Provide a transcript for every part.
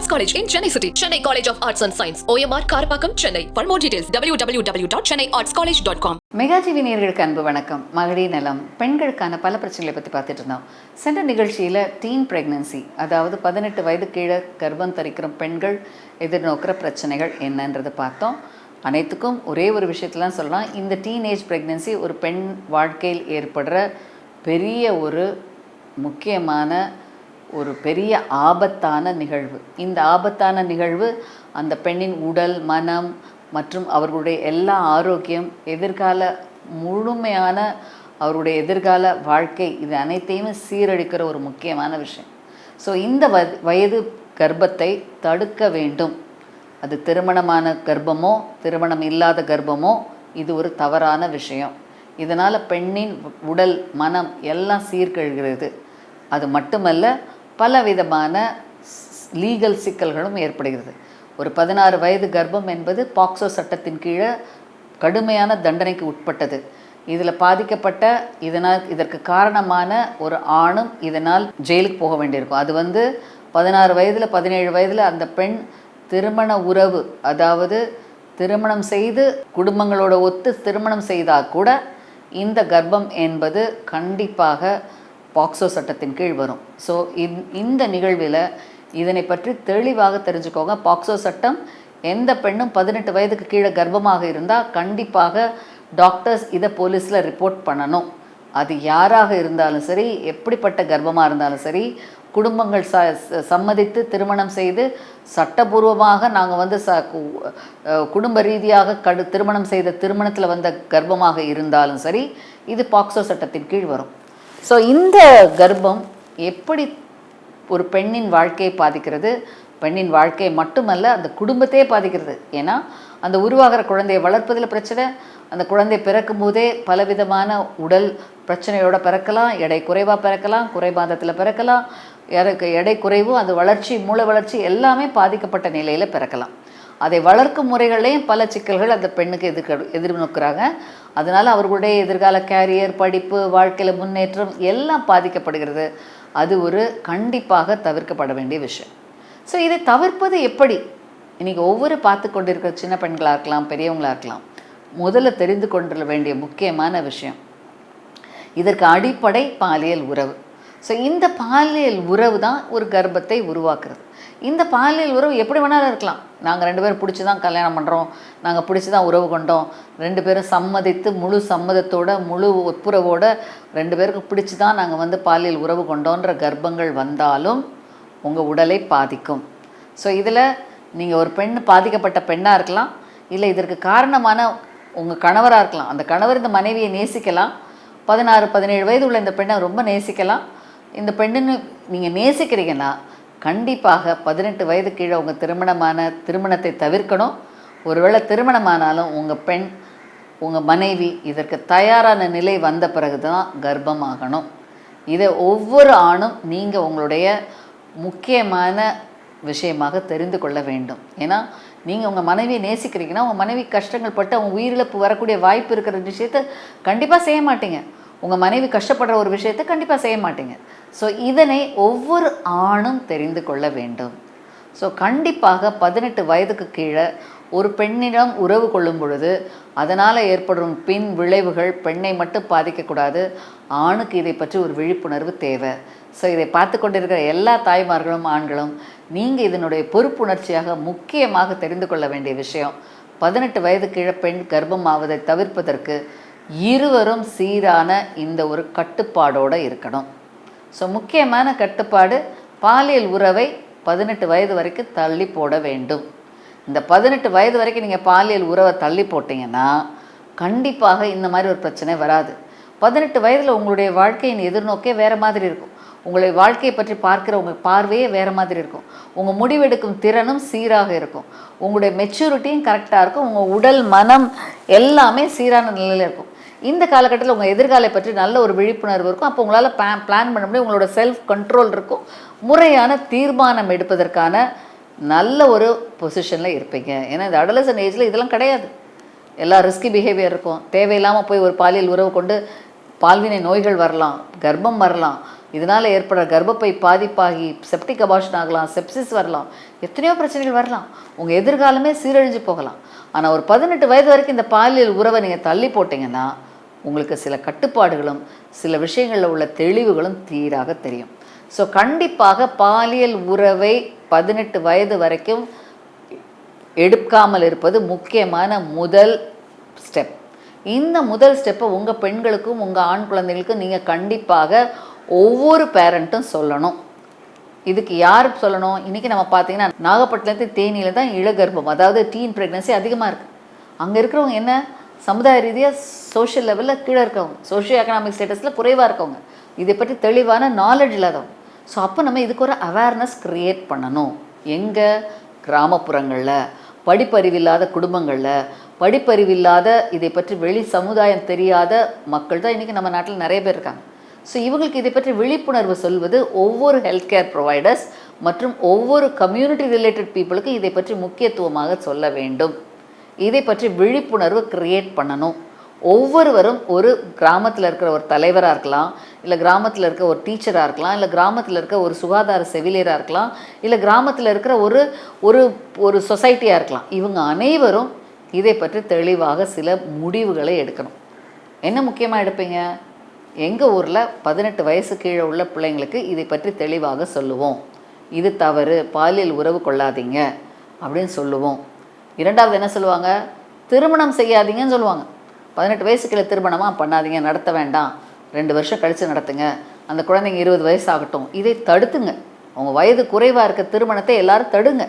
Arts college in Chennai City, Chennai College of Arts and Science, OMR Karapakam, Chennai. For more details, www.chennaiartscollege.com. Mega TV நேயர்களுக்கு அன்பு வணக்கம் மகளிர் நலம் பெண்களுக்கான பல பிரச்சனைகளை பற்றி பார்த்துட்டு இருந்தோம் சென்ற நிகழ்ச்சியில் டீன் பிரெக்னன்சி அதாவது பதினெட்டு வயது கீழே கர்ப்பம் தரிக்கிற பெண்கள் எதிர்நோக்கிற பிரச்சனைகள் என்னன்றதை பார்த்தோம் அனைத்துக்கும் ஒரே ஒரு விஷயத்தெலாம் சொல்லலாம் இந்த டீனேஜ் பிரெக்னன்சி ஒரு பெண் வாழ்க்கையில் ஏற்படுற பெரிய ஒரு முக்கியமான ஒரு பெரிய ஆபத்தான நிகழ்வு. இந்த ஆபத்தான நிகழ்வு அந்த பெண்ணின் உடல் மனம் மற்றும் அவர்களுடைய எல்லா ஆரோக்கியம் எதிர்கால முழுமையான அவருடைய எதிர்கால வாழ்க்கை இது அனைத்தையுமே சீரழிக்கிற ஒரு முக்கியமான விஷயம். ஸோ இந்த வ வயது கர்ப்பத்தை தடுக்க வேண்டும். அது திருமணமான கர்ப்பமோ திருமணம் இல்லாத கர்ப்பமோ இது ஒரு தவறான விஷயம். இதனால் பெண்ணின் உடல் மனம் எல்லாம் சீர்கழுகிறது. அது மட்டுமல்ல பலவிதமான லீகல் சிக்கல்களும் ஏற்படுகிறது. ஒரு பதினாறு வயது கர்ப்பம் என்பது பாக்ஸோ சட்டத்தின் கீழே கடுமையான தண்டனைக்கு உட்பட்டது. இதில் பாதிக்கப்பட்ட இதனால் இதற்கு காரணமான ஒரு ஆணும் இதனால் ஜெயிலுக்கு போக வேண்டியிருக்கும். அது வந்து பதினாறு வயதில் பதினேழு வயதில் அந்த பெண் திருமண உறவு அதாவது திருமணம் செய்து குடும்பங்களோட ஒத்து திருமணம் செய்தால் கூட இந்த கர்ப்பம் என்பது கண்டிப்பாக பாக்ஸோ சட்டத்தின் கீழ் வரும். ஸோ இந்த நிகழ்வில் இதனை பற்றி தெளிவாக தெரிஞ்சுக்கோங்க. பாக்ஸோ சட்டம் எந்த பெண்ணும் பதினெட்டு வயதுக்கு கீழே கர்ப்பமாக இருந்தால் கண்டிப்பாக டாக்டர்ஸ் இதை போலீஸில் ரிப்போர்ட் பண்ணணும். அது யாராக இருந்தாலும் சரி எப்படிப்பட்ட கர்ப்பமாக இருந்தாலும் சரி குடும்பங்கள் ச சம்மதித்து திருமணம் செய்து சட்டபூர்வமாக நாங்கள் வந்து ச குடும்ப ரீதியாக கடு திருமணம் செய்த திருமணத்தில் வந்த கர்ப்பமாக இருந்தாலும் சரி இது பாக்ஸோ சட்டத்தின் கீழ் வரும். ஸோ இந்த கர்ப்பம் எப்படி ஒரு பெண்ணின் வாழ்க்கையை பாதிக்கிறது? பெண்ணின் வாழ்க்கையை மட்டுமல்ல அந்த குடும்பத்தையே பாதிக்கிறது. ஏன்னா அந்த உருவாகிற குழந்தையை வளர்ப்பதில் பிரச்சனை அந்த குழந்தை பிறக்கும் போதே பலவிதமான உடல் பிரச்சனையோடு பிறக்கலாம் எடை குறைவாக பிறக்கலாம் குறைபாதத்தில் பிறக்கலாம் எடை குறைவு அது வளர்ச்சி மூளை வளர்ச்சி எல்லாமே பாதிக்கப்பட்ட நிலையில் பிறக்கலாம். அதை வளர்க்கும் முறைகளையும் பல சிக்கல்கள் அந்த பெண்ணுக்கு எதிர்க்க எதிர்நோக்குறாங்க அதனால் அவர்களுடைய எதிர்கால கேரியர் படிப்பு வாழ்க்கையில் முன்னேற்றம் எல்லாம் பாதிக்கப்படுகிறது. அது ஒரு கண்டிப்பாக தவிர்க்கப்பட வேண்டிய விஷயம். ஸோ இதை தவிர்ப்பது எப்படி? இன்றைக்கி ஒவ்வொரு பார்த்து கொண்டிருக்கிற சின்ன பெண்களாக இருக்கலாம் பெரியவங்களாக இருக்கலாம் முதல்ல தெரிந்து கொண்டுள்ள வேண்டிய முக்கியமான விஷயம் இதற்கு அடிப்படை பாலியல் உறவு. ஸோ இந்த பாலியல் உறவு தான் ஒரு கர்ப்பத்தை உருவாக்குறது. இந்த பாலியல் உறவு எப்படி வேணாலும் இருக்கலாம். நாங்கள் ரெண்டு பேரும் பிடிச்சி தான் கல்யாணம் பண்ணுறோம் நாங்கள் பிடிச்சி தான் உறவு கொண்டோம். ரெண்டு பேரும் சம்மதித்து முழு சம்மதத்தோட முழு ஒப்புரவோட ரெண்டு பேருக்கும் பிடிச்சி தான் நாங்கள் வந்து பாலியல் உறவு கொண்டோன்ற கர்ப்பங்கள் வந்தாலும் உங்கள் உடலை பாதிக்கும். ஸோ இதில் நீங்கள் ஒரு பெண் பாதிக்கப்பட்ட பெண்ணாக இருக்கலாம். இல்லை இதற்கு காரணமான உங்கள் கணவராக இருக்கலாம். அந்த கணவர் இந்த மனைவியை நேசிக்கலாம். பதினாறு பதினேழு வயது உள்ள இந்த பெண்ணை ரொம்ப நேசிக்கலாம். இந்த பெண்ணுன்னு நீங்கள் நேசிக்கிறீங்கன்னா கண்டிப்பாக பதினெட்டு வயது கீழே உங்கள் திருமணமான திருமணத்தை தவிர்க்கணும். ஒருவேளை திருமணமானாலும் உங்கள் பெண் உங்கள் மனைவி இதற்கு தயாரான நிலை வந்த பிறகு தான் கர்ப்பமாகணும். இதை ஒவ்வொரு ஆணும் நீங்கள் உங்களுடைய முக்கியமான விஷயமாக தெரிந்து கொள்ள வேண்டும். ஏன்னா நீங்கள் உங்கள் மனைவியை நேசிக்கிறீங்கன்னா உங்கள் மனைவி கஷ்டங்கள் பட்டு அவங்க உயிரிழப்பு வரக்கூடிய வாய்ப்பு இருக்கிற விஷயத்த கண்டிப்பாக செய்ய மாட்டீங்க. உங்கள் மனைவி கஷ்டப்படுற ஒரு விஷயத்தை கண்டிப்பாக செய்ய மாட்டீங்க. ஸோ இதனை ஒவ்வொரு ஆணும் தெரிந்து கொள்ள வேண்டும். ஸோ கண்டிப்பாக பதினெட்டு வயதுக்கு கீழே ஒரு பெண்ணிடம் உறவு கொள்ளும் பொழுது அதனால் ஏற்படும் பின் விளைவுகள் பெண்ணை மட்டும் பாதிக்கக்கூடாது ஆணுக்கு இதை பற்றி ஒரு விழிப்புணர்வு தேவை. ஸோ இதை பார்த்து கொண்டிருக்கிற எல்லா தாய்மார்களும் ஆண்களும் நீங்கள் இதனுடைய பொறுப்புணர்ச்சியாக முக்கியமாக தெரிந்து கொள்ள வேண்டிய விஷயம் பதினெட்டு வயது கீழே பெண் கர்ப்பமாவதை தவிர்ப்பதற்கு இருவரும் சீரான இந்த ஒரு கட்டுப்பாடோடு இருக்கணும். ஸோ முக்கியமான கட்டுப்பாடு பாலியல் உறவை பதினெட்டு வயது வரைக்கும் தள்ளி போட வேண்டும். இந்த பதினெட்டு வயது வரைக்கும் நீங்கள் பாலியல் உறவை தள்ளி போட்டிங்கன்னா கண்டிப்பாக இந்த மாதிரி ஒரு பிரச்சனை வராது. பதினெட்டு வயதில் உங்களுடைய வாழ்க்கையின் எதிர்நோக்கே வேறு மாதிரி இருக்கும். உங்களுடைய வாழ்க்கையை பற்றி பார்க்குற உங்கள் பார்வையே வேறு மாதிரி இருக்கும். உங்கள் முடிவெடுக்கும் திறனும் சீராக இருக்கும். உங்களுடைய மெச்சூரிட்டியும் கரெக்டாக இருக்கும். உங்கள் உடல் மனம் எல்லாமே சீரான நிலையில் இருக்கும். இந்த காலகட்டத்தில் உங்கள் எதிர்காலை பற்றி நல்ல ஒரு விழிப்புணர்வு இருக்கும். அப்போ உங்களால் பிளான் பிளான் பண்ண முடியும். உங்களோட செல்ஃப் கண்ட்ரோல் இருக்கும். முறையான தீர்மானம் எடுப்பதற்கான நல்ல ஒரு பொசிஷனில் இருப்பீங்க. ஏன்னா இந்த அடலசன் ஏஜில் இதெல்லாம் கிடையாது. எல்லா ரிஸ்கி பிஹேவியர் இருக்கும். தேவையில்லாமல் போய் ஒரு பாலியல் உறவு கொண்டு பால்வினை நோய்கள் வரலாம். கர்ப்பம் வரலாம். இதனால் ஏற்படுற கர்ப்பப்பை பாதிப்பாகி செப்டிக் அபாஷன் ஆகலாம். செப்சிஸ் வரலாம். எத்தனையோ பிரச்சனைகள் வரலாம். உங்கள் எதிர்காலமே சீரழிஞ்சு போகலாம். ஆனால் ஒரு பதினெட்டு வயது வரைக்கும் இந்த பாலியல் உறவை நீங்கள் தள்ளி போட்டிங்கன்னா உங்களுக்கு சில கட்டுப்பாடுகளும் சில விஷயங்களில் உள்ள தெளிவுகளும் தீராக தெரியும். ஸோ கண்டிப்பாக பாலியல் உறவை பதினெட்டு வயது வரைக்கும் எடுக்காமல் இருப்பது முக்கியமான முதல் ஸ்டெப் இந்த முதல் ஸ்டெப்பை உங்கள் பெண்களுக்கும் உங்கள் ஆண் குழந்தைகளுக்கும் நீங்கள் கண்டிப்பாக ஒவ்வொரு பேரண்ட்டும் சொல்லணும். இதுக்கு யார் சொல்லணும்? இன்றைக்கி நம்ம பார்த்தீங்கன்னா நாகப்பட்டினத்து தேனியில் தான் இளகர்ப்பம் அதாவது டீன் ப்ரெக்னன்சி அதிகமாக இருக்குது அங்கே இருக்கிறவங்க என்ன? சமுதாய ரீதியாக சோஷியல் லெவலில் கீழே இருக்கவங்க சோஷியோ எக்கனாமிக் ஸ்டேட்டஸில் குறைவாக இருக்கவங்க. இதை பற்றி தெளிவான நாலேஜ் இல்லாதவங்க. ஸோ அப்போ நம்ம இதுக்கு ஒரு அவேர்னஸ் க்ரியேட் பண்ணணும். எங்கள் கிராமப்புறங்களில். படிப்பறிவில்லாத குடும்பங்களில். படிப்பறிவில்லாத இதை பற்றி வெளி சமுதாயம் தெரியாத மக்கள் தான் இன்றைக்கி நம்ம நாட்டில் நிறைய பேர் இருக்காங்க. ஸோ இவங்களுக்கு இதை பற்றி விழிப்புணர்வு சொல்வது ஒவ்வொரு ஹெல்த் கேர் ப்ரொவைடர்ஸ் மற்றும் ஒவ்வொரு கம்யூனிட்டி ரிலேட்டட் பீப்புளுக்கும் இதை பற்றி முக்கியத்துவமாக சொல்ல வேண்டும். இதை பற்றி விழிப்புணர்வு கிரியேட் பண்ணணும். ஒவ்வொருவரும் ஒரு கிராமத்தில் இருக்கிற ஒரு தலைவராக இருக்கலாம் இல்லை கிராமத்தில் இருக்க ஒரு டீச்சராக இருக்கலாம் இல்லை கிராமத்தில் இருக்க ஒரு சுகாதார செவிலியராக இருக்கலாம் இல்லை கிராமத்தில் இருக்கிற ஒரு ஒரு ஒரு சொசைட்டியாக இருக்கலாம். இவங்க அனைவரும் இதை பற்றி தெளிவாக சில முடிவுகளை எடுக்கணும். என்ன முக்கியமாக எடுப்பீங்க? எங்கள் ஊரில் பதினெட்டு வயசு கீழே உள்ள பிள்ளைங்களுக்கு இதை பற்றி தெளிவாக சொல்லுவோம். இது தவறு பாலியல் உறவு கொள்ளாதீங்க அப்படின்னு சொல்லுவோம். இரண்டாவது என்ன சொல்லுவாங்க? திருமணம் செய்யாதீங்கன்னு சொல்லுவாங்க. பதினெட்டு வயசுக்குள்ள திருமணமாக பண்ணாதீங்க நடத்த வேண்டாம். ரெண்டு வருஷம் கழித்து நடத்துங்க. அந்த குழந்தைங்க இருபது வயசு ஆகட்டும் இதை தடுத்துங்க. உங்கள் வயது குறைவாக இருக்க திருமணத்தை எல்லாரும் தடுங்க.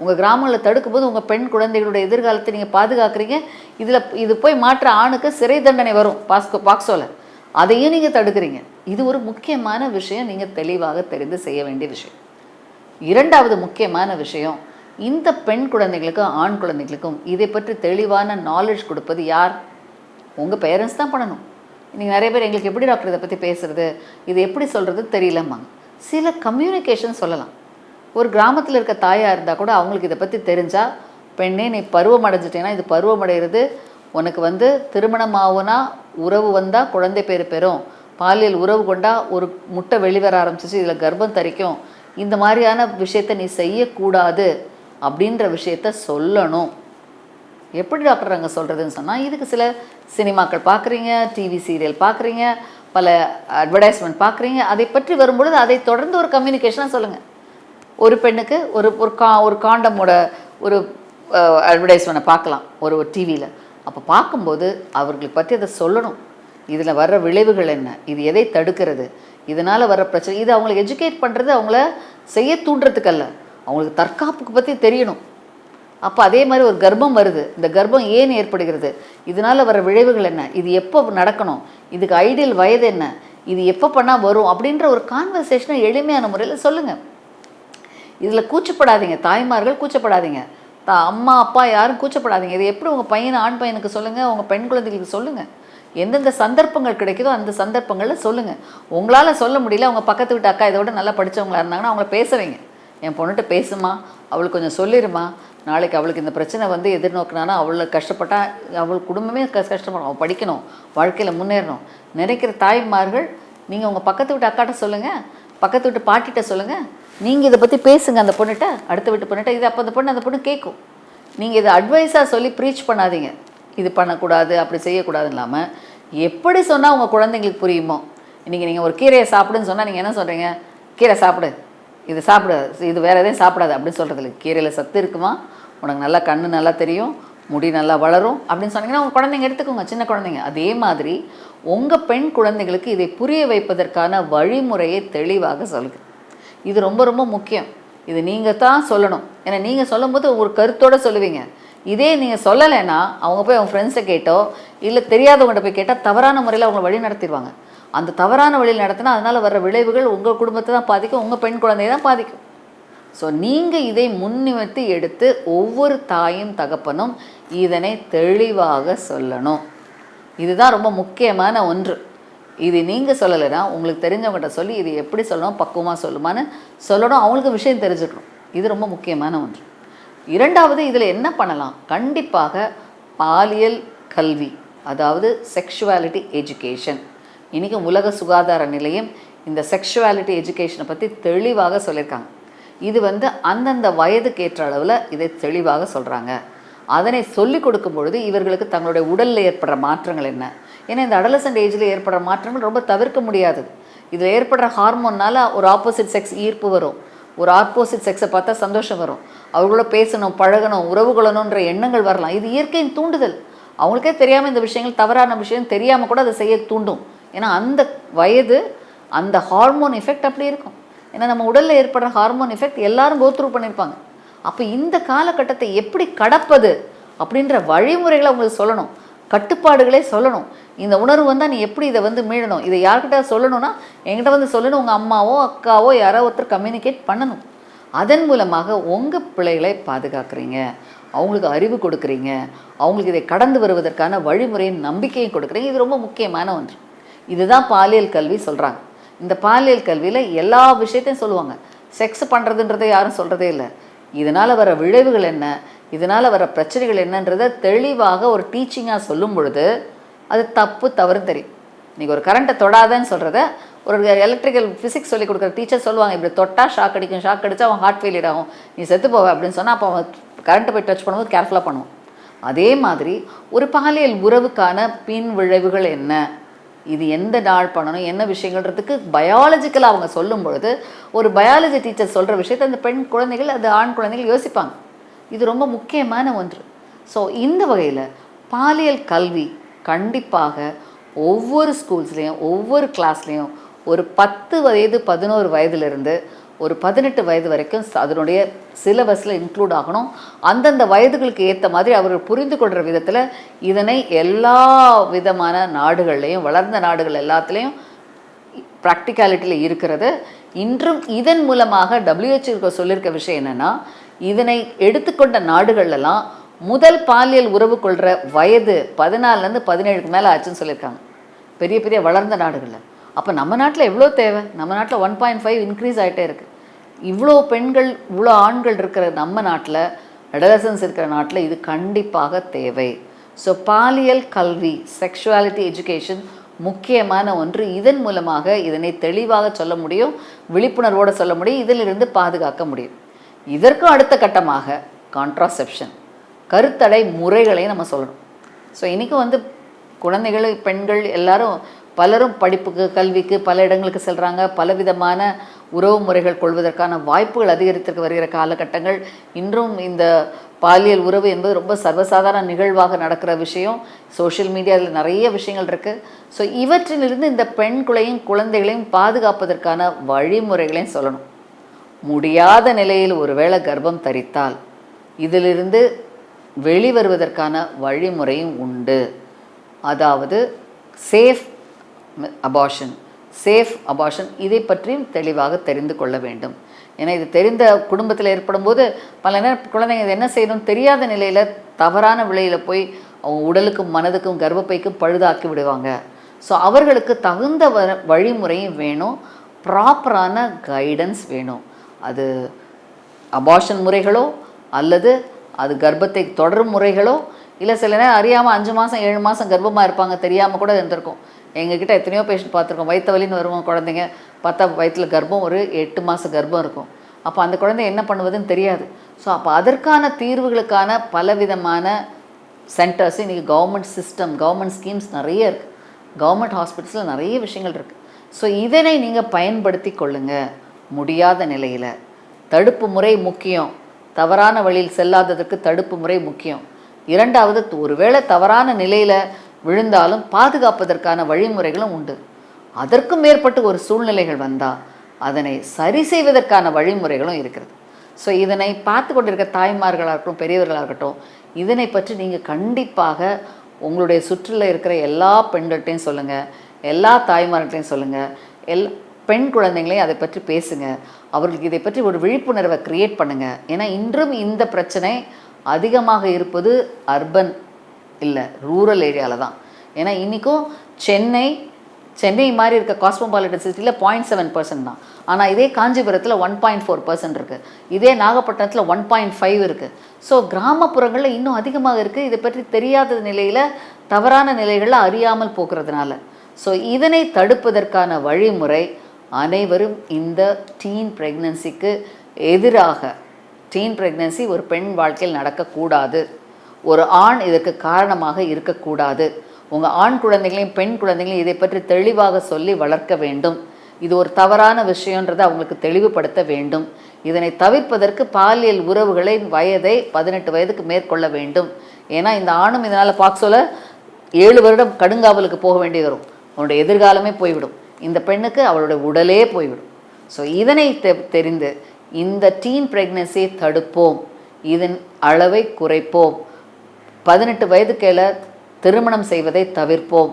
உங்கள் கிராமங்களில் தடுக்கும்போது உங்கள் பெண் குழந்தைகளுடைய எதிர்காலத்தை நீங்கள் பாதுகாக்கிறீங்க. இதில் இது போய் மாற்ற ஆணுக்கு சிறை தண்டனை வரும் பாஸ்கோ பாக்ஸோவில் அதையும் நீங்கள் தடுக்கிறீங்க. இது ஒரு முக்கியமான விஷயம். நீங்கள் தெளிவாக தெரிந்து செய்ய வேண்டிய விஷயம். இரண்டாவது முக்கியமான விஷயம் இந்த பெண் குழந்தைகளுக்கும் ஆண் குழந்தைகளுக்கும் இதை பற்றி தெளிவான நாலேஜ் கொடுப்பது யார்? உங்கள் பேரண்ட்ஸ் தான் பண்ணணும். நீங்கள் நிறைய பேர் எங்களுக்கு எப்படி டாக்டர் இதை பற்றி பேசுகிறது இது எப்படி சொல்கிறது தெரியலம்மாங்க சில கம்யூனிகேஷன் சொல்லலாம். ஒரு கிராமத்தில் இருக்க தாயாக இருந்தால் கூட அவங்களுக்கு இதை பற்றி தெரிஞ்சால் பெண்ணே நீ பருவம் அடைஞ்சிட்டேன்னா இது பருவம் அடைகிறது உனக்கு வந்து திருமணம் ஆகுனா உறவு வந்தால் குழந்தை பேர் பெறும். பாலியல் உறவு கொண்டா ஒரு முட்டை வெளிவர ஆரம்பிச்சிச்சு இதில் கர்ப்பம் தரிக்கும். இந்த மாதிரியான விஷயத்தை நீ செய்யக்கூடாது. அப்படின்ற விஷயத்த சொல்லணும். எப்படி டாக்டர் அங்கே சொல்கிறதுன்னு சொன்னால் இதுக்கு சில சினிமாக்கள் பார்க்குறீங்க டிவி சீரியல் பார்க்குறீங்க பல அட்வர்டைஸ்மெண்ட் பார்க்குறீங்க அதை பற்றி வரும்பொழுது அதை தொடர்ந்து ஒரு கம்யூனிகேஷனாக சொல்லுங்கள் ஒரு பெண்ணுக்கு ஒரு ஒரு கா ஒரு காண்டமோட ஒரு அட்வர்டைஸ்மெண்ட்டை பார்க்கலாம் ஒரு ஒரு டிவியில் அப்போ பார்க்கும்போது அவர்களுக்கு பற்றி அதை சொல்லணும். இதில் வர்ற விளைவுகள் என்ன? இது எதை தடுக்கிறது? இதனால் வர பிரச்சனை இது அவங்களை எஜுகேட் பண்ணுறது அவங்கள செய்ய தூண்டுறதுக்கல்ல அவங்களுக்கு தற்காப்புக்கு பற்றி தெரியணும். அப்போ அதே மாதிரி ஒரு கர்ப்பம் வருது. இந்த கர்ப்பம் ஏன் ஏற்படுகிறது? இதனால் வர விளைவுகள் என்ன? இது எப்போ நடக்கணும்? இதுக்கு ஐடியல் வயது என்ன? இது எப்போ பண்ணால் வரும்? அப்படின்ற ஒரு கான்வர்சேஷனை எளிமையான முறையில் சொல்லுங்கள் இதில் கூச்சப்படாதீங்க. தாய்மார்கள் கூச்சப்படாதீங்க. தா அம்மா அப்பா யாரும் கூச்சப்படாதீங்க. இது எப்படி உங்கள் பையன் ஆண் பையனுக்கு சொல்லுங்கள் உங்கள் பெண் குழந்தைகளுக்கு சொல்லுங்கள் எந்தெந்த சந்தர்ப்பங்கள் கிடைக்குதோ அந்த சந்தர்ப்பங்களில் சொல்லுங்கள் உங்களால் சொல்ல முடியல. உங்கள் பக்கத்து வீட்டு அக்கா இதை விட நல்லா படித்தவங்களா இருந்தாங்கன்னா அவங்கள பேச வைங்க. என் பொண்ணுகிட்ட பேசுமா அவளுக்கு கொஞ்சம் சொல்லிடுமா நாளைக்கு அவளுக்கு இந்த பிரச்சனை வந்து எதிர்நோக்கினானா அவளை கஷ்டப்பட்டால் அவள் குடும்பமே க கஷ்டப்படும். அவள் படிக்கணும் வாழ்க்கையில் முன்னேறணும். நினைக்கிற தாய்மார்கள் நீங்கள் உங்கள் பக்கத்து வீட்டு அக்காட்ட சொல்லுங்கள் பக்கத்து வீட்டு பாட்டிகிட்ட சொல்லுங்கள் நீங்கள் இதை பற்றி பேசுங்க அந்த பொண்ணுகிட்ட அடுத்த வீட்டு பொண்ணுகிட்ட. இது அப்போ அந்த பொண்ணு அந்த பொண்ணு கேட்கும் நீங்கள் இதை அட்வைஸாக சொல்லி ப்ரீச் பண்ணாதீங்க. இது பண்ணக்கூடாது அப்படி செய்யக்கூடாது இல்லாமல் எப்படி சொன்னால் உங்கள் குழந்தைங்களுக்கு புரியுமோ? இன்றைக்கி நீங்கள் ஒரு கீரையை சாப்பிடுன்னு சொன்னால் நீங்கள் என்ன சொல்கிறீங்க கீரை சாப்பிடு. இது சாப்பிடாது இது வேறு எதையும் சாப்பிடாது அப்படின்னு சொல்கிறது இல்லை கீரையில் சத்து இருக்குமா? உனக்கு நல்லா கண் நல்லா தெரியும் முடி நல்லா வளரும் அப்படின்னு சொன்னீங்கன்னா உங்கள் குழந்தைங்க எடுத்துக்கோங்க சின்ன குழந்தைங்க. அதே மாதிரி உங்கள் பெண் குழந்தைகளுக்கு இதை புரிய வைப்பதற்கான வழிமுறையை தெளிவாக சொல்லுங்க. இது ரொம்ப ரொம்ப முக்கியம். இது நீங்கள் தான் சொல்லணும். ஏன்னா நீங்கள் சொல்லும்போது ஒரு கருத்தோடு சொல்லுவீங்க. இதே நீங்கள் சொல்லலைன்னா அவங்க போய் அவங்க ஃப்ரெண்ட்ஸை கேட்டோ இல்லை தெரியாதவங்கள்ட்ட போய் கேட்டால் தவறான முறையில் அவங்க வழி நடத்திடுவாங்க. அந்த தவறான வழியில் நடத்தினா அதனால் வர விளைவுகள் உங்கள் குடும்பத்தை தான் பாதிக்கும் உங்கள் பெண் குழந்தையை தான் பாதிக்கும். ஸோ நீங்கள் இதை முன்னிமித்து எடுத்து ஒவ்வொரு தாயும் தகப்பனும் இதனை தெளிவாக சொல்லணும். இதுதான் ரொம்ப முக்கியமான ஒன்று. இது நீங்கள் சொல்லலைன்னா உங்களுக்கு தெரிஞ்சவங்ககிட்ட சொல்லி இது எப்படி சொல்லணும் பக்குவமாக சொல்லுமான்னு சொல்லணும் அவங்களுக்கு விஷயம் தெரிஞ்சுக்கணும். இது ரொம்ப முக்கியமான ஒன்று. இரண்டாவது இதில் என்ன பண்ணலாம்? கண்டிப்பாக பாலியல் கல்வி அதாவது செக்ஷுவாலிட்டி எஜுகேஷன் இன்றைக்கும் உலக சுகாதார நிலையம் இந்த செக்ஷுவாலிட்டி எஜுகேஷனை பற்றி தெளிவாக சொல்லியிருக்காங்க. இது வந்து அந்தந்த வயதுக்கு ஏற்ற அளவில் இதை தெளிவாக சொல்கிறாங்க அதனை சொல்லிக் கொடுக்கும் பொழுது இவர்களுக்கு தங்களுடைய உடலில் ஏற்படுற மாற்றங்கள் என்ன? ஏன்னா இந்த அடலசன்ட் ஏஜில் ஏற்படுற மாற்றங்கள் ரொம்ப தவிர்க்க முடியாதது இதில் ஏற்படுற ஹார்மோன்னால் ஒரு ஆப்போசிட் செக்ஸ் ஈர்ப்பு வரும். ஒரு ஆப்போசிட் செக்ஸை பார்த்தா சந்தோஷம் வரும். அவர்களோட பேசணும் பழகணும் உறவு கொள்ளணுன்ற எண்ணங்கள் வரலாம். இது இயற்கையின் தூண்டுதல். அவங்களுக்கே தெரியாமல் இந்த விஷயங்கள் தவறான விஷயம் தெரியாமல் கூட அதை செய்ய தூண்டும். ஏன்னா அந்த வயது அந்த ஹார்மோன் எஃபெக்ட் அப்படி இருக்கும். ஏன்னா நம்ம உடலில் ஏற்படுற ஹார்மோன் எஃபெக்ட் எல்லாரும் கோத்ரூ பண்ணியிருப்பாங்க அப்போ இந்த காலகட்டத்தை எப்படி கடப்பது அப்படின்ற வழிமுறைகளை உங்களுக்கு சொல்லணும். கட்டுப்பாடுகளே சொல்லணும். இந்த உணர்வு வந்தால் நீ எப்படி இதை வந்து மீளணும் இதை யார்கிட்ட சொல்லணும்னா என்கிட்ட வந்து சொல்லணும் உங்கள் அம்மாவோ அக்காவோ யாரோ ஒருத்தர் கம்யூனிகேட் பண்ணணும். அதன் மூலமாக உங்கள் பிள்ளைகளை பாதுகாக்கிறீங்க. அவங்களுக்கு அறிவு கொடுக்குறீங்க. அவங்களுக்கு இதை கடந்து வருவதற்கான வழிமுறையின் நம்பிக்கையும் கொடுக்குறீங்க. இது ரொம்ப முக்கியமான ஒன்று. இதுதான் பாலியல் கல்வி சொல்கிறாங்க இந்த பாலியல் கல்வியில் எல்லா விஷயத்தையும் சொல்லுவாங்க. செக்ஸ் பண்ணுறதுன்றதை யாரும் சொல்கிறதே இல்லை. இதனால் வர விளைவுகள் என்ன? இதனால் வர பிரச்சனைகள் என்னன்றதை தெளிவாக ஒரு டீச்சிங்காக சொல்லும் பொழுது அது தப்பு தவறு தெரியும். நீங்கள் ஒரு கரண்ட்டை தொடாதன்னு சொல்கிறத ஒரு எலக்ட்ரிக்கல் ஃபிசிக்ஸ் சொல்லி கொடுக்குற டீச்சர் சொல்லுவாங்க. இப்படி தொட்டால் ஷாக் அடிக்கும். ஷாக் அடிச்சா அவன் ஹார்ட் ஃபெயிலியர் ஆகும். நீ செத்து போவ அப்படின்னு சொன்னால் அப்போ அவன் கரண்ட்டை போய் டச் பண்ணும்போது கேர்ஃபுல்லாக பண்ணுவான். அதே மாதிரி ஒரு பாலியல் உறவுக்கான பின் விளைவுகள் என்ன? இது எந்த நாள் பண்ணணும் என்ன விஷயங்கள்ன்றதுக்கு பயாலஜிக்கலாக அவங்க சொல்லும் பொழுது ஒரு பயாலஜி டீச்சர் சொல்கிற விஷயத்தை அந்த பெண் குழந்தைகள் அது ஆண் குழந்தைகள் யோசிப்பாங்க. இது ரொம்ப முக்கியமான ஒன்று. ஸோ இந்த வகையில் பாலியல் கல்வி கண்டிப்பாக ஒவ்வொரு ஸ்கூல்ஸ்லேயும் ஒவ்வொரு கிளாஸ்லேயும் ஒரு பத்து வயது பதினோரு வயதுலேருந்து ஒரு பதினெட்டு வயது வரைக்கும் அதனுடைய சிலபஸில் இன்க்ளூட் ஆகணும். அந்தந்த வயதுகளுக்கு ஏற்ற மாதிரி அவர்கள் புரிந்து கொள்கிற விதத்தில் இதனை எல்லா விதமான நாடுகள்லையும் வளர்ந்த நாடுகள் எல்லாத்துலேயும் ப்ராக்டிகாலிட்டியில் இருக்கிறது. இன்றும் இதன் மூலமாக டபிள்யூஹெச்ஓ சொல்லியிருக்க விஷயம் என்னென்னா இதனை எடுத்துக்கொண்ட நாடுகள்லாம் முதல் பாலியல் உறவு கொள்கிற வயது பதினாலுலேருந்து பதினேழுக்கு மேலே ஆச்சுன்னு சொல்லியிருக்காங்க பெரிய பெரிய வளர்ந்த நாடுகளில். அப்போ நம்ம நாட்டில் எவ்வளோ தேவை? நம்ம நாட்டில் ஒன் பாயிண்ட் ஃபைவ் இன்க்ரீஸ் ஆகிட்டே இருக்குது இவ்வளோ பெண்கள் இவ்வளோ ஆண்கள் இருக்கிற நம்ம நாட்டில் அடலசன்ஸ் இருக்கிற நாட்டில் இது கண்டிப்பாக தேவை. ஸோ பாலியல் கல்வி செக்ஷுவாலிட்டி எஜுகேஷன் முக்கியமான ஒன்று. இதன் மூலமாக இதனை தெளிவாக சொல்ல முடியும் விழிப்புணர்வோடு சொல்ல முடியும் இதிலிருந்து பாதுகாக்க முடியும். இதற்கும் அடுத்த கட்டமாக கான்ட்ராசெப்ஷன் கருத்தடை முறைகளை நம்ம சொல்லணும். ஸோ இன்றைக்கி வந்து குழந்தைகள் பெண்கள் எல்லாரும் பலரும் படிப்புக்கு கல்விக்கு பல இடங்களுக்கு செல்கிறாங்க பலவிதமான உறவு முறைகள் கொள்வதற்கான வாய்ப்புகள் அதிகரித்திருக்கு வருகிற காலகட்டங்கள். இன்றும் இந்த பாலியல் உறவு என்பது ரொம்ப சர்வசாதாரண நிகழ்வாக நடக்கிற விஷயம். சோஷியல் மீடியாவில் நிறைய விஷயங்கள் இருக்குது ஸோ இவற்றிலிருந்து இந்த பெண்களையும் குழந்தைகளையும் பாதுகாப்பதற்கான வழிமுறைகளையும் சொல்லணும். முடியாத நிலையில் ஒருவேளை கர்ப்பம் தரித்தால் இதிலிருந்து வெளிவருவதற்கான வழிமுறையும் உண்டு. அதாவது சேஃப் அபார்ஷன் சேஃப் அபார்ஷன் இதை பற்றியும் தெளிவாக தெரிந்து கொள்ள வேண்டும். ஏன்னா இது தெரிந்த குடும்பத்தில் ஏற்படும் போது பல நேரம் குழந்தைங்க இது என்ன செய்யணும்னு தெரியாத நிலையில் தவறான விலையில் போய் அவங்க உடலுக்கும் மனதுக்கும் கர்ப்பப்பைக்கும் பழுதாக்கி விடுவாங்க. ஸோ அவர்களுக்கு தகுந்த வ வழிமுறையும் வேணும். ப்ராப்பரான கைடன்ஸ் வேணும். அது அபார்ஷன் முறைகளோ அல்லது அது கர்ப்பத்தை தொடரும் முறைகளோ இல்லை சில நேரம் அறியாமல் அஞ்சு மாதம் ஏழு மாதம் கர்ப்பமாக இருப்பாங்க தெரியாமல் கூட இருந்திருக்கும். எங்ககிட்ட எத்தனையோ பேஷண்ட் பார்த்துருக்கோம். வயிற்று வலின்னு வருவோம் குழந்தைங்க. பார்த்தா வயிற்றில் கர்ப்பம் ஒரு எட்டு மாதம் கர்ப்பம் இருக்கும். அப்போ அந்த குழந்தை என்ன பண்ணுவதுன்னு தெரியாது. ஸோ அப்போ அதற்கான தீர்வுகளுக்கான பலவிதமான சென்டர்ஸ் இன்றைக்கி கவர்மெண்ட் சிஸ்டம் கவர்மெண்ட் ஸ்கீம்ஸ் நிறைய இருக்குது கவர்மெண்ட் ஹாஸ்பிட்டல்ஸில் நிறைய விஷயங்கள் இருக்குது ஸோ இதனை நீங்கள் பயன்படுத்தி கொள்ளுங்கள் முடியாத நிலையில். தடுப்பு முறை முக்கியம். தவறான வழியில் செல்லாததற்கு தடுப்பு முறை முக்கியம். இரண்டாவது ஒருவேளை தவறான நிலையில் விழுந்தாலும் பாதுகாப்பதற்கான வழிமுறைகளும் உண்டு. அதற்கும் மேற்பட்டு ஒரு சூழ்நிலைகள் வந்தால் அதனை சரி செய்வதற்கான வழிமுறைகளும் இருக்கிறது. ஸோ இதனை பார்த்து கொண்டிருக்க தாய்மார்களாக இருக்கட்டும் பெரியவர்களாக இருக்கட்டும் இதனை பற்றி நீங்கள் கண்டிப்பாக உங்களுடைய சுற்றில் இருக்கிற எல்லா பெண்கள்கிட்டையும் சொல்லுங்கள் எல்லா தாய்மார்கள்ட்டையும் சொல்லுங்கள் எல் பெண் குழந்தைங்களையும் அதை பற்றி பேசுங்க. அவர்களுக்கு இதை பற்றி ஒரு விழிப்புணர்வை க்ரியேட் பண்ணுங்கள் ஏன்னா இன்றும் இந்த பிரச்சனை அதிகமாக இருப்பது அர்பன் இல்லை ரூரல் ஏரியாவில் தான். ஏன்னா இன்றைக்கும் சென்னை சென்னை மாதிரி இருக்க காஸ்மோபாலிட்டன் சிட்டியில் பாயிண்ட் செவன் பர்சன்ட் தான். ஆனால் இதே காஞ்சிபுரத்தில் ஒன் பாயிண்ட் ஃபோர் பர்சன்ட் இருக்குது இதே நாகப்பட்டினத்தில் ஒன் பாயிண்ட் ஃபைவ் இருக்குது ஸோ கிராமப்புறங்களில் இன்னும் அதிகமாக இருக்குது இதை பற்றி தெரியாத நிலையில் தவறான நிலைகளில் அறியாமல் போக்குறதுனால. ஸோ இதனை தடுப்பதற்கான வழிமுறை அனைவரும் இந்த டீன் ப்ரெக்னன்சிக்கு எதிராக டீன் ப்ரெக்னன்சி ஒரு பெண் வாழ்க்கையில் நடக்கக்கூடாது. ஒரு ஆண் இதற்கு காரணமாக இருக்கக்கூடாது. உங்கள் ஆண் குழந்தைகளையும் பெண் குழந்தைகளையும் இதை பற்றி தெளிவாக சொல்லி வளர்க்க வேண்டும். இது ஒரு தவறான விஷயன்றதை அவங்களுக்கு தெளிவுபடுத்த வேண்டும். இதனை தவிர்ப்பதற்கு பாலியல் உறவுகளை வயதை பதினெட்டு வயதுக்கு மேற்கொள்ள வேண்டும். ஏன்னா இந்த ஆணும் இதனால் பாக்ஸோல ஏழு வருடம் கடுங்காவலுக்கு போக வேண்டி வரும். அவனுடைய எதிர்காலமே போய்விடும். இந்த பெண்ணுக்கு அவளுடைய உடலே போய்விடும். ஸோ இதனை தெ- தெரிந்து இந்த டீன் ப்ரெக்னன்சியை தடுப்போம். இதன் அளவை குறைப்போம். பதினெட்டு வயதுக்கேல திருமணம் செய்வதை தவிர்ப்போம்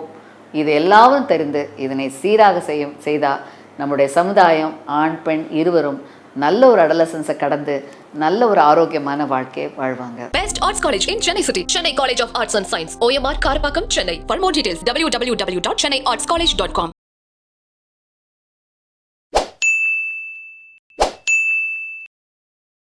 இது எல்லாவும் தெரிந்து இதனை சீராக செய்யும் செய்தால் நம்முடைய சமுதாயம் ஆண் பெண் இருவரும் நல்ல ஒரு அடலசன்ஸை கடந்து நல்ல ஒரு ஆரோக்கியமான வாழ்க்கையை வாழ்வாங்க best arts college in Chennai city Chennai college of arts and science OMR Karapakkam Chennai for more details W W W dot Chennai arts college dot com